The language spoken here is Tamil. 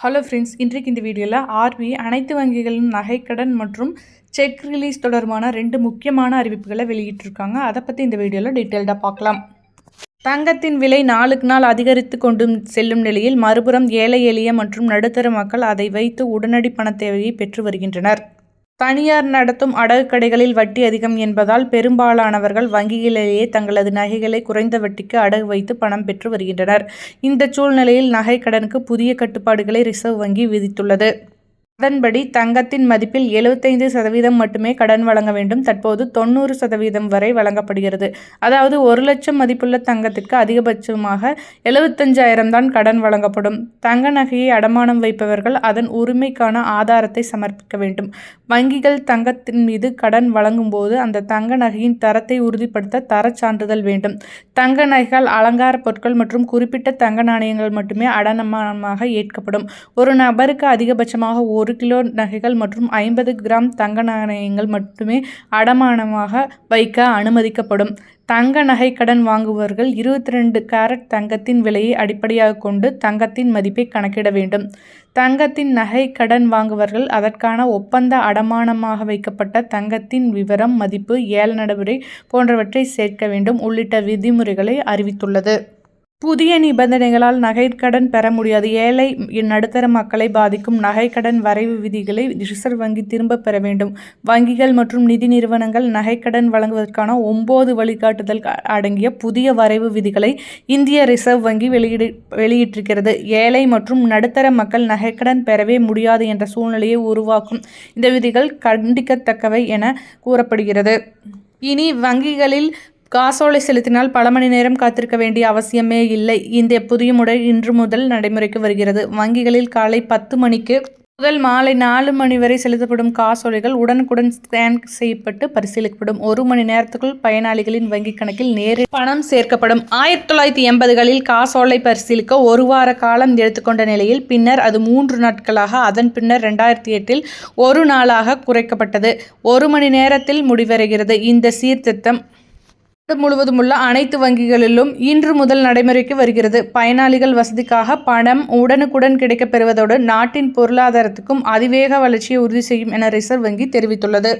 ஹலோ ஃப்ரெண்ட்ஸ் இன்றைக்கு இந்த வீடியோவில் ஆர்பிஐ அனைத்து வங்கிகளின் நகைக்கடன் மற்றும் செக் ரிலீஸ் தொடர்பான ரெண்டு முக்கியமான அறிவிப்புகளை வெளியிட்டிருக்காங்க. அதை பற்றி இந்த வீடியோவில் டீட்டெயில்டாக பார்க்கலாம். தங்கத்தின் விலை நாளுக்கு நாள் அதிகரித்து கொண்டு செல்லும் நிலையில் மறுபுறம் ஏழை எளிய மற்றும் நடுத்தர மக்கள் அதை வைத்து உடனடி பண தேவையை பெற்று வருகின்றனர். தனியார் நடத்தும் அடகு கடைகளில் வட்டி அதிகம் என்பதால் பெரும்பாலானவர்கள் வங்கிகளிலேயே தங்களது நகைகளை குறைந்த வட்டிக்கு அடகு வைத்து பணம் பெற்று வருகின்றனர். இந்த சூழ்நிலையில் நகை கடனுக்கு புதிய கட்டுப்பாடுகளை ரிசர்வ் வங்கி விதித்துள்ளது. அதன்படி தங்கத்தின் மதிப்பில் எழுபத்தைந்து சதவீதம் மட்டுமே கடன் வழங்க வேண்டும். தற்போது தொண்ணூறு சதவீதம் வரை வழங்கப்படுகிறது. அதாவது ஒரு லட்சம் மதிப்புள்ள தங்கத்திற்கு அதிகபட்சமாக எழுபத்தஞ்சாயிரம் தான் கடன் வழங்கப்படும். தங்க நகையை அடமானம் வைப்பவர்கள் அதன் உரிமைக்கான ஆதாரத்தை சமர்ப்பிக்க வேண்டும். வங்கிகள் தங்கத்தின் மீது கடன் வழங்கும் போது அந்த தங்க நகையின் தரத்தை உறுதிப்படுத்த தரச் சான்றிதழ் வேண்டும். தங்க நகைகள் அலங்கார பொருட்கள் மற்றும் குறிப்பிட்ட தங்க நாணயங்கள் மட்டுமே அடமானமாக ஏற்கப்படும். ஒரு நபருக்கு அதிகபட்சமாக ஒரு ஒரு கிலோ நகைகள் மற்றும் ஐம்பது கிராம் தங்க நாணயங்கள் மட்டுமே அடமானமாக வைக்க அனுமதிக்கப்படும். தங்க நகை கடன் வாங்குபவர்கள் இருபத்தி ரெண்டு கேரட் தங்கத்தின் விலையை அடிப்படையாக கொண்டு தங்கத்தின் மதிப்பை கணக்கிட வேண்டும். தங்கத்தின் நகை கடன் வாங்குபவர்கள் அதற்கான ஒப்பந்த அடமானமாக வைக்கப்பட்ட தங்கத்தின் விவரம் மதிப்பு ஏல நடைமுறை போன்றவற்றை சேர்க்க வேண்டும் உள்ளிட்ட விதிமுறைகளை அறிவித்துள்ளது. புதிய நிபந்தனைகளால் நகைக்கடன் பெற முடியாது. ஏழை நடுத்தர மக்களை பாதிக்கும் நகைக்கடன் வரைவு விதிகளை ரிசர்வ் வங்கி திரும்ப பெற வேண்டும். வங்கிகள் மற்றும் நிதி நிறுவனங்கள் நகைக்கடன் வழங்குவதற்கான ஒன்பது வழிகாட்டுதல் அடங்கிய புதிய வரைவு விதிகளை இந்திய ரிசர்வ் வங்கி வெளியிடு வெளியிட்டிருக்கிறது. ஏழை மற்றும் நடுத்தர மக்கள் நகைக்கடன் பெறவே முடியாது என்ற சூழ்நிலையை உருவாக்கும் இந்த விதிகள் கண்டிக்கத்தக்கவை என கூறப்படுகிறது. இனி வங்கிகளில் காசோலை செலுத்தினால் பல மணி நேரம் காத்திருக்க வேண்டிய அவசியமே இல்லை. இந்த புதிய முறை இன்று முதல் நடைமுறைக்கு வருகிறது. வங்கிகளில் காலை பத்து மணிக்கு முதல் மாலை நாலு மணி வரை செலுத்தப்படும் காசோலைகள் உடனுக்குடன் ஸ்கேன் செய்யப்பட்டு பரிசீலிக்கப்படும். ஒரு மணி நேரத்துக்குள் பயனாளிகளின் வங்கிக் கணக்கில் நேரில் பணம் சேர்க்கப்படும். ஆயிரத்தி தொள்ளாயிரத்தி எண்பதுகளில் காசோலை பரிசீலிக்க ஒரு வார காலம் எடுத்துக்கொண்ட நிலையில் பின்னர் அது மூன்று நாட்களாக அதன் பின்னர் ரெண்டாயிரத்தி எட்டில் ஒரு நாளாக குறைக்கப்பட்டது. ஒரு மணி நேரத்தில் முடிவடைகிறது. இந்த சீர்திருத்தம் நாடு முழுவதும் உள்ள அனைத்து வங்கிகளிலும் இன்று முதல் நடைமுறைக்கு வருகிறது. பயனாளிகள் வசதிக்காக பணம் உடனுக்குடன் கிடைக்கப் பெறுவதோடு நாட்டின் பொருளாதாரத்துக்கும் அதிவேக வளர்ச்சியை உறுதி செய்யும் என ரிசர்வ் வங்கி தெரிவித்துள்ளது.